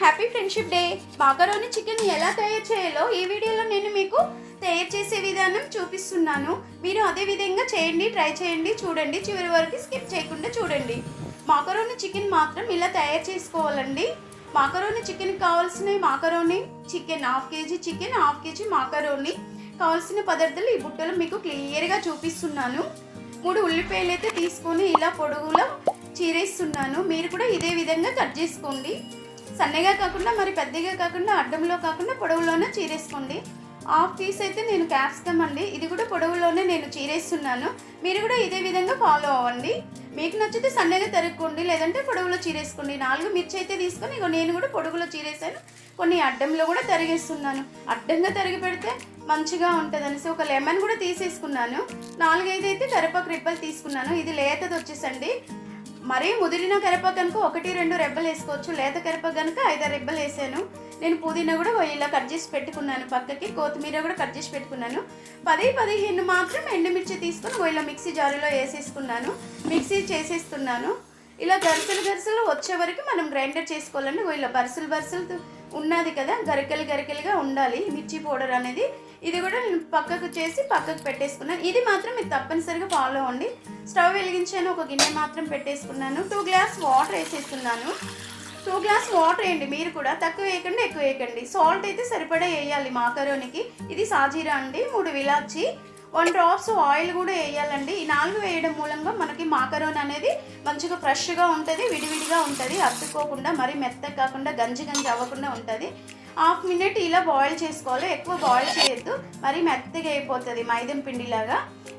Happy friendship day macaroni chicken ఎలా తయారు చేయాలో ఈ వీడియోలో నేను మీకు తయారు చేసే విధానం చూపిస్తున్నాను. మీరు అదే విధంగా చేయండి ట్రై చేయండి చూడండి. చివరి వరకు స్కిప్ చేయకుండా చూడండి. మాకరోని చికెన్ మాత్రం ఇలా తయారు చేసుకోవాలండి. మాకరోని చికెన్ కావాల్సిన macaroni chicken half KG chicken half KG macaroni కావాల్సిన పదార్థాలు ఈ బుట్టలో మీకు క్లియర్గా చూపిస్తున్నాను. మూడు ఉల్లిపాయలు అయితే తీసుకొని ఇలా పొడుగులో చీరేస్తున్నాను. మీరు కూడా ఇదే విధంగా కట్ చేసుకోండి. సన్నగా కాకుండా మరి పెద్దగా కాకుండా అడ్డంలో కాకుండా పొడవులోనే చీరేసుకోండి. హాఫ్ పీస్ అయితే నేను క్యాప్సికమ్ అండి. ఇది కూడా పొడవులోనే నేను చీరేస్తున్నాను. మీరు కూడా ఇదే విధంగా ఫాలో అవ్వండి. మీకు నచ్చితే సన్నగా తరుక్కోండి లేదంటే పొడవులో చీరేసుకోండి. నాలుగు మిర్చి అయితే తీసుకొని ఇగో నేను కూడా పొడుగులో చీరేసాను కొన్ని అడ్డంలో కూడా తరిగేస్తున్నాను. అడ్డంగా తరిగి పెడితే మంచిగా ఉంటుంది అనేసి ఒక లెమన్ కూడా తీసేసుకున్నాను. నాలుగైదు అయితే కరివేపాకు రెబ్బలు తీసుకున్నాను. ఇది లేతది వచ్చేసండి. మరీ ముదిరిన కరప కనుక ఒకటి రెండు రెబ్బలు వేసుకోవచ్చు. లేత కరప కనుక ఐదారు రెబ్బలు వేసాను. నేను పుదీనా కూడా ఇలా కట్ చేసి పెట్టుకున్నాను పక్కకి. కొత్తిమీర కూడా కట్ చేసి పెట్టుకున్నాను. పది పదిహేను మాత్రం ఎండుమిర్చి తీసుకొని ఇలా మిక్సీ జారులో వేసేసుకున్నాను. మిక్సీ చేసేస్తున్నాను. ఇలా గరిసెలు గరిసెలు వచ్చే వరకు మనం గ్రైండర్ చేసుకోవాలండి. ఇలా బరుసలు బరుసలు ఉన్నది కదా గరికలు గరికలుగా ఉండాలి. మిర్చి పౌడర్ అనేది ఇది కూడా నేను పక్కకు చేసి పక్కకు పెట్టేసుకున్నాను ఇది మాత్రం మీరు తప్పనిసరిగా ఫాలో అవ్వండి. స్టవ్ వెలిగించాను ఒక గిన్నె మాత్రం పెట్టేసుకున్నాను. టూ గ్లాస్ వాటర్ వేసేస్తున్నాను. టూ గ్లాస్ వాటర్ వేయండి మీరు కూడా. తక్కువ వేయకండి ఎక్కువ వేయకండి. సాల్ట్ అయితే సరిపడా వేయాలి మాకరోనికి. ఇది సాజీరా అండి మూడు విలాచి. వన్ డ్రాప్స్ ఆయిల్ కూడా వేయాలండి. ఈ నాలుగు వేయడం మూలంగా మనకి మాకరోన్ అనేది మంచిగా ఫ్రెష్గా ఉంటుంది విడివిడిగా ఉంటుంది అతుక్కోకుండా మరీ మెత్తగా కాకుండా గంజి గంజి అవ్వకుండా ఉంటుంది. హాఫ్ మినిట్ ఇలా బాయిల్ చేసుకోవాలి. ఎక్కువ బాయిల్ చేయొద్దు. మరీ మెత్తగా అయిపోతుంది మైదం పిండిలాగా.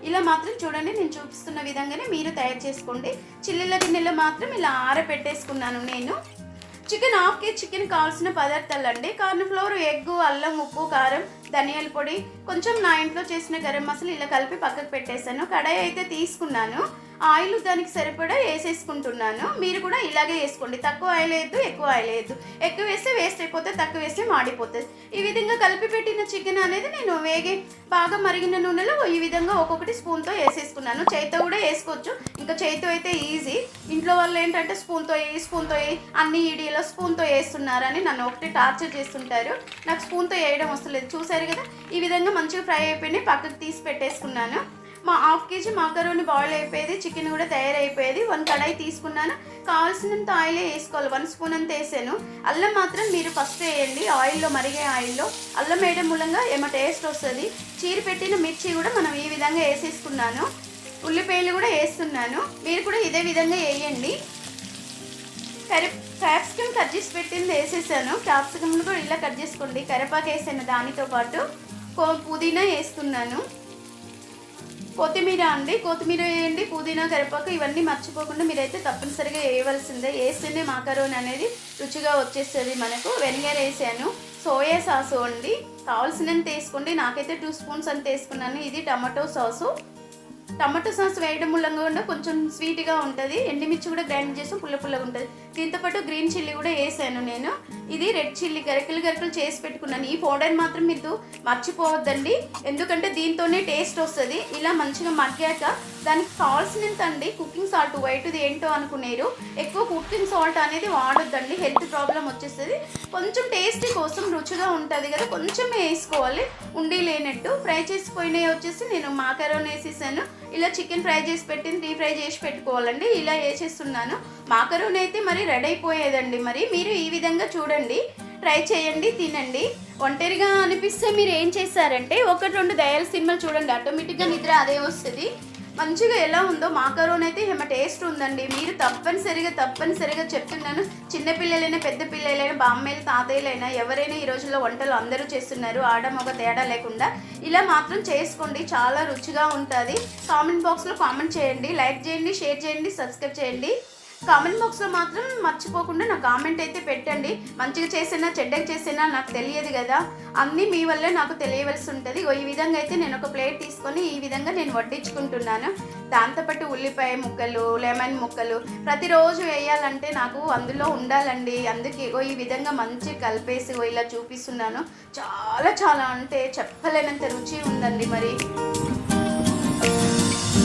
ఇలా మాత్రం చూడండి నేను చూపిస్తున్న విధంగానే మీరు తయారు చేసుకోండి. చిల్లిల గిన్నెలో మాత్రం ఇలా ఆరబెట్టేసుకున్నాను నేను. చికెన్ హాఫ్ కేజీ చికెన్ కావాల్సిన పదార్థాలు అండి కార్న్ఫ్లవర్ ఎగ్ అల్లం ఉప్పు కారం ధనియాల పొడి కొంచెం నా ఇంట్లో చేసిన గరం మసాలా ఇలా కలిపి పక్కకు పెట్టేశాను. కడాయి అయితే తీసుకున్నాను. ఆయిల్ దానికి సరిపడా వేసేసుకుంటున్నాను. మీరు కూడా ఇలాగే వేసుకోండి. తక్కువ ఆయిల్ వేయద్దు ఎక్కువ ఆయిల్ వేయద్దు. ఎక్కువ వేస్తే వేస్ట్ అయిపోతే తక్కువ వేస్తే మాడిపోతుంది ఈ విధంగా కలిపి పెట్టిన చికెన్ అనేది నేను వేగే బాగా మరిగిన నూనెలో ఈ విధంగా ఒక్కొక్కటి స్పూన్తో వేసేసుకున్నాను. చేతితో కూడా వేసుకోవచ్చు. ఇంకా చేతితో అయితే ఈజీ ఇంట్లో వాళ్ళు ఏంటంటే స్పూన్తో వేయి స్పూన్తో వేయి అన్ని ఈడియోలో స్పూన్తో వేస్తున్నారని నన్ను ఒకటి టార్చర్ చేస్తుంటారు. నాకు స్పూన్తో వేయడం వస్తలేదు చూసారు కదా? ఈ విధంగా మంచిగా ఫ్రై అయిపోయినాయి. పక్కకు తీసి పెట్టేసుకున్నాను. మా హాఫ్ కేజీ మాకరోని బాయిల్ అయిపోయేది చికెన్ కూడా తయారైపోయేది. వన్ కడాయి తీసుకున్నాను. కావాల్సినంత ఆయిలే వేసుకోవాలి. వన్ స్పూన్ అంత వేసాను. అల్లం మాత్రం మీరు ఫస్ట్ వేయండి. ఆయిల్లో మరిగే ఆయిల్లో. అల్లం వేయడం మూలంగా ఏమో టేస్ట్ వస్తుంది. చీర పెట్టిన మిర్చి కూడా మనం ఈ విధంగా వేసేసుకున్నాను. ఉల్లిపాయలు కూడా వేస్తున్నాను. మీరు కూడా ఇదే విధంగా వేయండి. కరి క్యాప్సికమ్ కట్ చేసి పెట్టింది వేసేసాను. క్యాప్సికమ్ కూడా ఇలా కట్ చేసుకోండి. కరివేపాకు వేసాను దానితో పాటు. కో పుదీనా వేస్తున్నాను. కొత్తిమీర అండి. కొత్తిమీర వేయండి. పుదీనా కరివేపాకు ఇవన్నీ మర్చిపోకుండా మీరైతే తప్పనిసరిగా వేయవలసిందే. వేస్తేనే మాకరోని అనేది రుచిగా వచ్చేస్తుంది మనకు. వెనిగర్ వేసాను. సోయా సాసు అండి. కావాల్సినంత వేసుకోండి. నాకైతే టూ స్పూన్స్ అంత వేసుకున్నాను. ఇది టమాటో సాసు. టమాటో సాస్ వేయడం మూలంగా కొంచెం స్వీట్గా ఉంటుంది. ఎండుమిర్చి కూడా గ్రైండ్ చేసి పుల్ల పుల్లగా ఉంటుంది. దీంతో పాటు గ్రీన్ చిల్లీ కూడా వేసాను నేను. ఇది రెడ్ చిల్లీ గరికలు గరికలు చేసి పెట్టుకున్నాను. ఈ పౌడర్ మాత్రం మీరు మర్చిపోవద్దండి. ఎందుకంటే దీంతోనే టేస్ట్ వస్తుంది. ఇలా మంచిగా మగ్గాక దానికి కావాల్సినంత అండి? కుకింగ్ సాల్ట్ వైట్ది ఏంటో అనుకునేరు. ఎక్కువ కుకింగ్ సాల్ట్ అనేది వాడొద్దండి. హెల్త్ ప్రాబ్లం వచ్చేస్తుంది. కొంచెం టేస్ట్ కోసం రుచిగా ఉంటుంది కదా కొంచెం వేసుకోవాలి. ఉండి లేనట్టు. ఫ్రై చేసిపోయినవి వచ్చేసి నేను మాకరోన్ వేసేసాను. ఇలా చికెన్ ఫ్రై చేసి పెట్టింది డీప్ ఫ్రై చేసి పెట్టుకోవాలండి. ఇలా వేసేస్తున్నాను. మాకరూన్ అయితే మరి రెడీ అయిపోయేదండి మరి. మీరు ఈ విధంగా చూడండి ట్రై చేయండి తినండి. ఒంటరిగా అనిపిస్తే మీరు ఏం చేస్తారంటే ఒకటి రెండు దయాల సినిమాలు చూడండి. ఆటోమేటిక్గా నిద్ర అదే వస్తుంది. మంచిగా ఎలా ఉందో మాకరోన్ అయితే ఏమో టేస్ట్ ఉందండి. మీరు తప్పనిసరిగా తప్పనిసరిగా చెప్తున్నాను. చిన్నపిల్లలైనా పెద్ద పిల్లలైనా బామ్మలు తాతయ్యలైనా ఎవరైనా ఈ రోజుల్లో వంటలు అందరూ చేస్తున్నారు. ఆడ మగ తేడా లేకుండా ఇలా మాత్రం చేసుకోండి. చాలా రుచిగా ఉంటుంది. కామెంట్ బాక్స్లో కామెంట్ చేయండి. లైక్ చేయండి షేర్ చేయండి సబ్స్క్రైబ్ చేయండి. కామెంట్ బాక్స్లో మాత్రం మర్చిపోకుండా నా కామెంట్ అయితే పెట్టండి. మంచిగా చేసినా చెడ్డగా చేసినా నాకు తెలియదు కదా. అన్నీ మీ వల్లే నాకు తెలియవలసి ఉంటుంది. ఈ విధంగా అయితే నేను ఒక ప్లేట్ తీసుకొని ఈ విధంగా నేను వడ్డించుకుంటున్నాను. దాంతోపాటు ఉల్లిపాయ ముక్కలు లెమన్ ముక్కలు ప్రతిరోజు వేయాలంటే నాకు అందులో ఉండాలండి. అందుకే ఈ విధంగా మంచి కలిపేసి ఓ ఇలా చూపిస్తున్నాను. చాలా చాలా అంటే చెప్పలేనంత రుచి ఉందండి మరి.